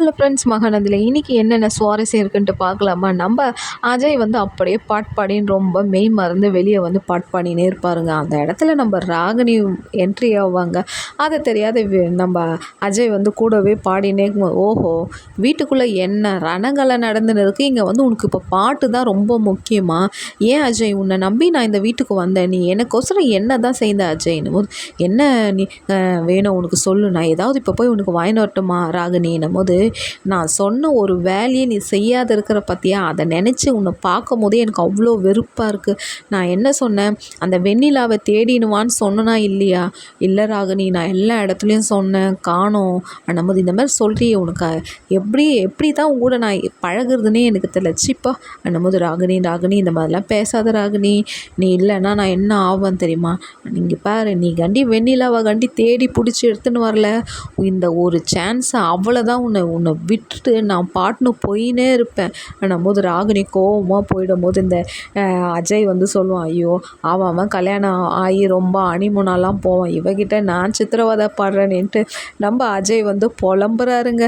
Hello friends மகாநதியில் இன்றைக்கி என்னென்ன சுவாரஸ்யம் இருக்குன்ட்டு பார்க்கலாமா? நம்ம அஜய் வந்து அப்படியே பாட் பாடின்னு ரொம்ப மெய் மறந்து வெளியே வந்து பாட் பாடினே இருப்பாருங்க. அந்த இடத்துல நம்ம ராகினி என்ட்ரி ஆவாங்க. அதை தெரியாத நம்ம அஜய் வந்து கூடவே பாடினே ஓஹோ வீட்டுக்குள்ளே என்ன ரணங்களை நடந்துன்னு இருக்குது இங்கே வந்து உனக்கு இப்போ பாட்டு தான் ரொம்ப முக்கியமாக ஏன் அஜய் உன்னை நம்பி நான் இந்த வீட்டுக்கு வந்தேன்? நீ எனக்கோசரம் என்ன தான் செய்த அஜய்னும் போது என்ன நீ வேணும் உனக்கு சொல்லு. நான் ஏதாவது இப்போ போய் உனக்கு வாங்கிட்டு வரட்டுமா? ராகினின்னும் போது நான் சொன்ன ஒரு வேலையை நீ செய்யாத இருக்கிற பார்த்தியா அதை நினச்சி உன்னை பார்க்கும் போதே எனக்கு அவ்வளோ வெறுப்பாக இருக்குது நான் என்ன சொன்னேன்? அந்த வெண்ணிலாவை தேடினுவான்னு சொன்னனா இல்லையா? இல்லை ராகினி நான் எல்லா இடத்துலையும் சொன்னேன். காணோம். போது இந்த மாதிரி சொல்கிறியே உனக்கு. எப்படி எப்படி தான் உங்க கூட நான் பழகிறதுனே எனக்கு தெரியல. அண்ணமது ராகினி ராகினி இந்த மாதிரிலாம் பேசாத ராகினி. நீ இல்லைன்னா நான் என்ன ஆவேன் தெரியுமா? நீங்கள் பாரு நீ கண்டி வெண்ணிலாவை கண்டி தேடி பிடிச்சி எடுத்துன்னு வரல. இந்த ஒரு சான்ஸை அவ்வளோதான் உன்னை உன்னை விட்டுட்டு நான் பாட்டுன்னு போயினே இருப்பேன். போது ராகினி கோவமாக போயிடும்போது இந்த அஜய் வந்து சொல்லுவான் ஐயோ அவன் அவன் கல்யாணம் ஆகி ரொம்ப அனிமுனாலாம் போவான். இவகிட்ட நான் சித்திரவதை பாடுறேன்ட்டு நம்ம அஜய் வந்து புலம்புறாருங்க.